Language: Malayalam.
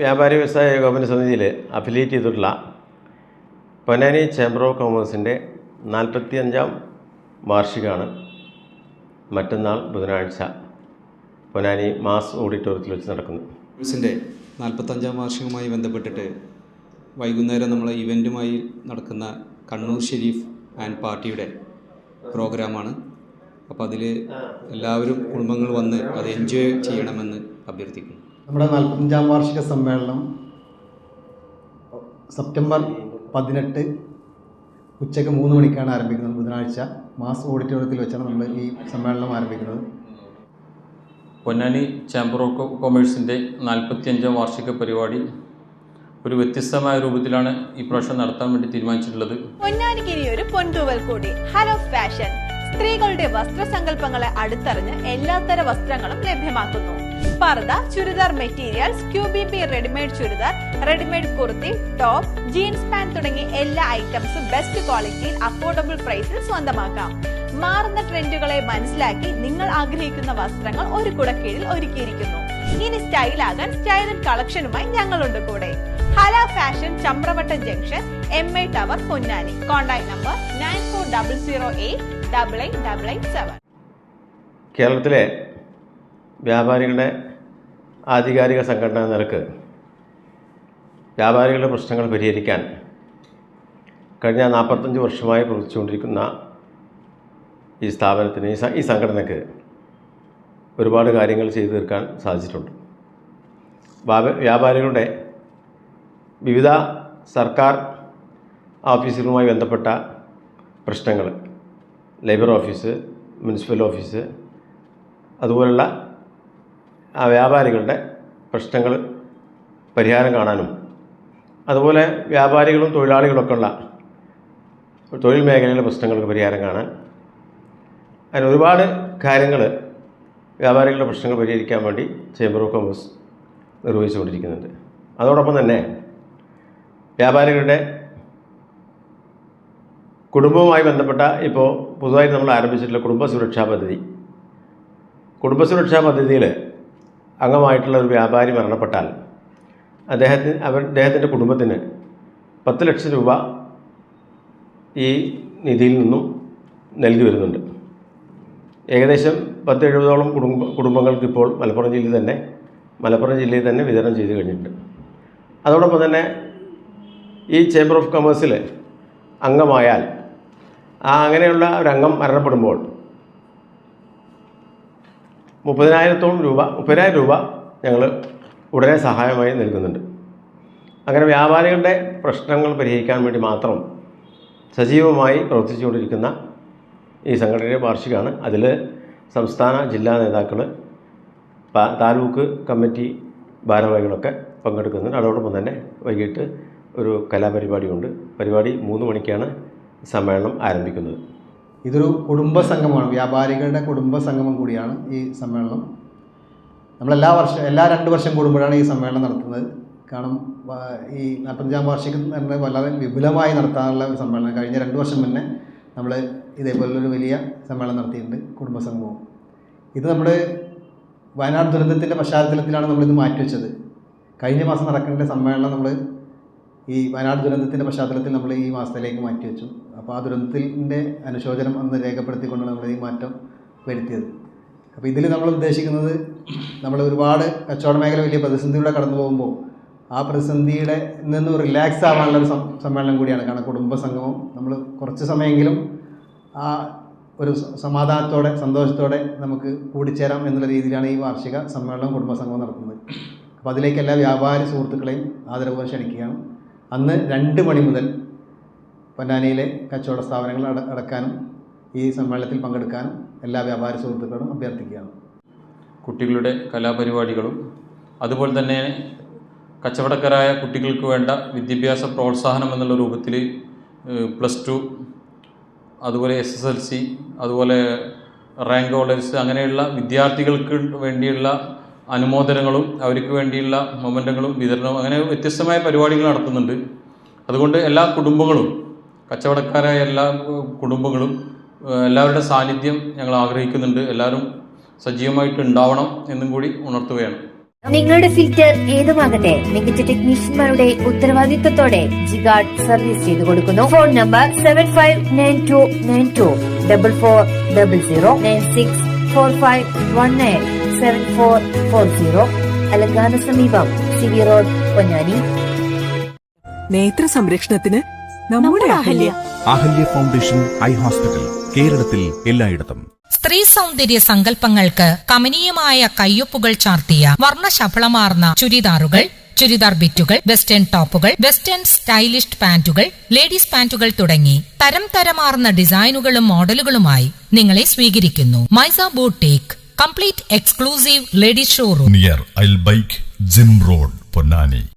വ്യാപാരി വ്യവസായ ഏകോപന സമിതിയിൽ അഫിലിയേറ്റ് ചെയ്തിട്ടുള്ള പൊന്നാനി ചേംബർ ഓഫ് കോമേഴ്സിന്റെ നാൽപ്പത്തി അഞ്ചാം വാർഷികമാണ് മറ്റന്നാൾ ബുധനാഴ്ച പൊന്നാനി മാസ് ഓഡിറ്റോറിയത്തിൽ വെച്ച് നടക്കുന്നു കോമേഴ്സിന്റെ നാൽപ്പത്തഞ്ചാം വാർഷികവുമായി ബന്ധപ്പെട്ടിട്ട് വൈകുന്നേരം നമ്മളെ ഇവന്റുമായി നടക്കുന്ന കണ്ണൂർ ഷെരീഫ് ആൻഡ് പാർട്ടിയുടെ പ്രോഗ്രാമാണ്. അപ്പോൾ അതിൽ എല്ലാവരും കുടുംബങ്ങൾ വന്ന് അത് എൻജോയ് ചെയ്യണമെന്ന് അഭ്യർത്ഥിക്കുന്നു. നമ്മുടെ നാൽപ്പത്തഞ്ചാം വാർഷിക സമ്മേളനം സെപ്റ്റംബർ പതിനെട്ട് ഉച്ചയ്ക്ക് മൂന്ന് മണിക്കാണ് ആരംഭിക്കുന്നത്. ബുധനാഴ്ച മാസ് ഓഡിറ്റോറിയത്തിൽ വെച്ചാണ് നമ്മൾ ഈ സമ്മേളനം ആരംഭിക്കുന്നത്. പൊന്നാനി ചാമ്പർ ഓഫ് കൊമേഴ്സിന്റെ നാൽപ്പത്തിയഞ്ചാം വാർഷിക പരിപാടി ഒരു വ്യത്യസ്തമായ രൂപത്തിലാണ് ഈ പ്രാവശ്യം നടത്താൻ വേണ്ടി തീരുമാനിച്ചിട്ടുള്ളത്. പൊന്നാനിക്കിനി ഒരു പൊൻതൂവൽ കൂടി. ഹലോ ഫാഷൻ സ്ത്രീകളുടെ വസ്ത്രസങ്കല്പങ്ങളെ അടുത്തറിഞ്ഞ് എല്ലാത്തര വസ്ത്രങ്ങളും ലഭ്യമാക്കുന്നു. പർദ ചുരിദാർ മെറ്റീരിയൽസ് ക്യൂബി B readymade churidar readymade kurti top jeans pant തുടങ്ങി എല്ലാ ഐറ്റംസും ബെസ്റ്റ് ക്വാളിറ്റിയിൽ അഫോർഡബിൾ പ്രൈസിൽ സ്വന്തമാക്കാം. മാറുന്ന ട്രെൻഡുകളെ മനസ്സിലാക്കി നിങ്ങൾ ആഗ്രഹിക്കുന്ന വസ്ത്രങ്ങൾ ഒരു കുടക്കീഴിൽ ഒരുക്കിയിരിക്കുന്നു. ഇനി സ്റ്റൈലാകാൻ ആൻഡ് കളക്ഷനുമായി ഞങ്ങളുണ്ട് കൂടെ. Hala fashion Chamravattam junction M I tower Ponnani. Contact number nine four double zero eight double eight double eight seven കേരളത്തിലെ വ്യാപാരികളുടെ ആധികാരിക സംഘടനാ നിരക്ക് വ്യാപാരികളുടെ പ്രശ്നങ്ങൾ പരിഹരിക്കാൻ കഴിഞ്ഞ നാൽപ്പത്തഞ്ച് വർഷമായി പ്രവർത്തിച്ചുകൊണ്ടിരിക്കുന്ന ഈ സ്ഥാപനത്തിന് ഈ സംഘടനയ്ക്ക് ഒരുപാട് കാര്യങ്ങൾ ചെയ്തു തീർക്കാൻ സാധിച്ചിട്ടുണ്ട്. വ്യാപ- വ്യാപാരികളുടെ വിവിധ സർക്കാർ ഓഫീസുകളുമായി ബന്ധപ്പെട്ട പ്രശ്നങ്ങൾ ലേബർ ഓഫീസ് മുനിസിപ്പൽ ഓഫീസ് അതുപോലുള്ള ആ വ്യാപാരികളുടെ പ്രശ്നങ്ങൾ പരിഹാരം കാണാനും അതുപോലെ വ്യാപാരികളും തൊഴിലാളികളൊക്കെ ഉള്ള തൊഴിൽ മേഖലയിലെ പ്രശ്നങ്ങൾക്ക് പരിഹാരം കാണാൻ അങ്ങനെ ഒരുപാട് കാര്യങ്ങൾ വ്യാപാരികളുടെ പ്രശ്നങ്ങൾ പരിഹരിക്കാൻ വേണ്ടി ചേംബർ ഓഫ് കോമേഴ്സ് നിർവഹിച്ചുകൊണ്ടിരിക്കുന്നുണ്ട്. അതോടൊപ്പം തന്നെ വ്യാപാരികളുടെ കുടുംബവുമായി ബന്ധപ്പെട്ട ഇപ്പോൾ പുതുതായി നമ്മൾ ആരംഭിച്ചിട്ടുള്ള കുടുംബ സുരക്ഷാ പദ്ധതി. കുടുംബ സുരക്ഷാ പദ്ധതിയിൽ അംഗമായിട്ടുള്ള ഒരു വ്യാപാരി മരണപ്പെട്ടാൽ അദ്ദേഹത്തിന് അവർ അദ്ദേഹത്തിന്റെ കുടുംബത്തിന് പത്ത് ലക്ഷം രൂപ ഈ നിധിയിൽ നിന്നും നൽകി വരുന്നുണ്ട്. ഏകദേശം പത്ത് എഴുപതോളം കുടുംബ കുടുംബങ്ങൾക്ക് ഇപ്പോൾ മലപ്പുറം ജില്ലയിൽ തന്നെ മലപ്പുറം ജില്ലയിൽ തന്നെ വിതരണം ചെയ്ത് കഴിഞ്ഞിട്ടുണ്ട്. അതോടൊപ്പം തന്നെ ഈ ചേംബർ ഓഫ് കൊമേഴ്സിൽ അംഗമായാൽ ആ അങ്ങനെയുള്ള രംഗം അംഗം മരണപ്പെടുമ്പോൾ മുപ്പതിനായിരത്തോളം രൂപ മുപ്പതിനായിരം രൂപ ഞങ്ങൾ ഉടനെ സഹായമായി നൽകുന്നുണ്ട്. അങ്ങനെ വ്യാപാരികളുടെ പ്രശ്നങ്ങൾ പരിഹരിക്കാൻ വേണ്ടി മാത്രം സജീവമായി പ്രവർത്തിച്ചുകൊണ്ടിരിക്കുന്ന ഈ സംഘടനയുടെ വാർഷികമാണ് അതിൽ സംസ്ഥാന ജില്ലാ നേതാക്കൾ താലൂക്ക് കമ്മിറ്റി ഭാരവാഹികളൊക്കെ പങ്കെടുക്കുന്നുണ്ട്. അതോടൊപ്പം തന്നെ വൈകിട്ട് ഒരു കലാപരിപാടിയുണ്ട്. പരിപാടി മൂന്ന് മണിക്കാണ് സമ്മേളനം ആരംഭിക്കുന്നത്. ഇതൊരു കുടുംബ സംഗമമാണ്. വ്യാപാരികളുടെ കുടുംബ സംഗമം കൂടിയാണ് ഈ സമ്മേളനം. നമ്മളെല്ലാ വർഷം എല്ലാ രണ്ട് വർഷം കൂടുമ്പോഴാണ് ഈ സമ്മേളനം നടത്തുന്നത്. കാരണം ഈ നാൽപ്പത്തഞ്ചാം വാർഷികം പറഞ്ഞാൽ വളരെ വിപുലമായി നടത്താനുള്ള ഒരു സമ്മേളനം. കഴിഞ്ഞ രണ്ട് വർഷം മുന്നേ നമ്മൾ ഇതേപോലൊരു വലിയ സമ്മേളനം നടത്തിയിട്ടുണ്ട് കുടുംബ സംഗമവും. ഇത് നമ്മൾ വയനാട് ദുരന്തത്തിന്റെ പശ്ചാത്തലത്തിലാണ് നമ്മളിത് മാറ്റിവെച്ചത്. കഴിഞ്ഞ മാസം നടക്കേണ്ട സമ്മേളനം നമ്മൾ ഈ വയനാട് ദുരന്തത്തിന്റെ പശ്ചാത്തലത്തിൽ നമ്മൾ ഈ മാസത്തിലേക്ക് മാറ്റിവെച്ചു അപ്പോൾ ആ ദുരന്തത്തിന്റെ അനുശോചനം അന്ന് രേഖപ്പെടുത്തിക്കൊണ്ടാണ് നമ്മൾ ഈ മാറ്റം വരുത്തിയത്. അപ്പോൾ ഇതിൽ നമ്മൾ ഉദ്ദേശിക്കുന്നത് നമ്മൾ ഒരുപാട് കച്ചവട മേഖല വലിയ പ്രതിസന്ധിയിലൂടെ കടന്നു പോകുമ്പോൾ ആ പ്രതിസന്ധിയുടെ നിന്ന് റിലാക്സ് ആവാനുള്ള ഒരു സമ്മേളനം കൂടിയാണ്. കാരണം കുടുംബ സംഗമം നമ്മൾ കുറച്ച് സമയമെങ്കിലും ആ ഒരു സമാധാനത്തോടെ സന്തോഷത്തോടെ നമുക്ക് കൂടിച്ചേരാം എന്നുള്ള രീതിയിലാണ് ഈ വാർഷിക സമ്മേളനം കുടുംബ സംഗമം നടത്തുന്നത്. അപ്പോൾ അതിലേക്ക് എല്ലാ വ്യാപാരി സുഹൃത്തുക്കളെയും ആദരവ് ക്ഷണിക്കുകയാണ്. അന്ന് രണ്ട് മണി മുതൽ പൊന്നാനിയിലെ കച്ചവട സ്ഥാപനങ്ങൾ അട അടക്കാനും ഈ സമ്മേളനത്തിൽ പങ്കെടുക്കാനും എല്ലാ വ്യാപാര സുഹൃത്തുക്കളും അഭ്യർത്ഥിക്കുകയാണ്. കുട്ടികളുടെ കലാപരിപാടികളും അതുപോലെ തന്നെ കച്ചവടക്കാരായ കുട്ടികൾക്ക് വേണ്ട വിദ്യാഭ്യാസ പ്രോത്സാഹനം എന്നുള്ള രൂപത്തിൽ പ്ലസ് ടു അതുപോലെ എസ് എസ് എൽ സി അതുപോലെ റാങ്ക് ഹോൾഡേഴ്സ് അങ്ങനെയുള്ള വിദ്യാർത്ഥികൾക്ക് വേണ്ടിയുള്ള അനുമോദനങ്ങളും അവർക്ക് വേണ്ടിയുള്ള മൊമെന്റങ്ങളും വിതരണവും അങ്ങനെ വ്യത്യസ്തമായ പരിപാടികൾ നടത്തുന്നുണ്ട്. അതുകൊണ്ട് എല്ലാ കുടുംബങ്ങളും കച്ചവടക്കാരായ എല്ലാ കുടുംബങ്ങളും എല്ലാവരുടെ സാന്നിധ്യം ഞങ്ങൾ ആഗ്രഹിക്കുന്നുണ്ട്. എല്ലാവരും സജീവമായിട്ട് ഉണ്ടാവണം എന്നും കൂടി ഉണർത്തുകയാണ്. നിങ്ങളുടെ ഫിൽറ്റർ ഏതുമാകട്ടെ മികച്ച ടെക്നീഷ്യന്മാരുടെ ഉത്തരവാദിത്വത്തോടെ ജിഗാർഡ് സർവീസ് ചെയ്തു കൊടുക്കുന്നു. Phone number seven five nine two nine two double four double zero nine six four five one nine seven four four zero അലങ്കാന സമീപം സി വി റോഡ് പൊന്നാനി. നേത്ര സംരക്ഷണത്തിന് നമ്മുടെ Ahalya. Ahalya. Foundation eye hospital കേരളത്തിൽ എല്ലായിടത്തും. സ്ത്രീ സൗന്ദര്യ സങ്കല്പങ്ങൾക്ക് കമനീയമായ കയ്യൊപ്പുകൾ ചാർത്തിയ വർണശഫളമാർന്ന ചുരിദാറുകൾ ചുരിദാർ ബിറ്റുകൾ വെസ്റ്റേൺ ടോപ്പുകൾ വെസ്റ്റേൺ സ്റ്റൈലിഷ് പാന്റുകൾ ലേഡീസ് പാന്റുകൾ തുടങ്ങി തരം തരമാർന്ന ഡിസൈനുകളും മോഡലുകളുമായി നിങ്ങളെ സ്വീകരിക്കുന്നു. Maisa ബൂട്ടേക്ക്. complete exclusive ladies showroom near I'll Bike Jim Road, Ponani.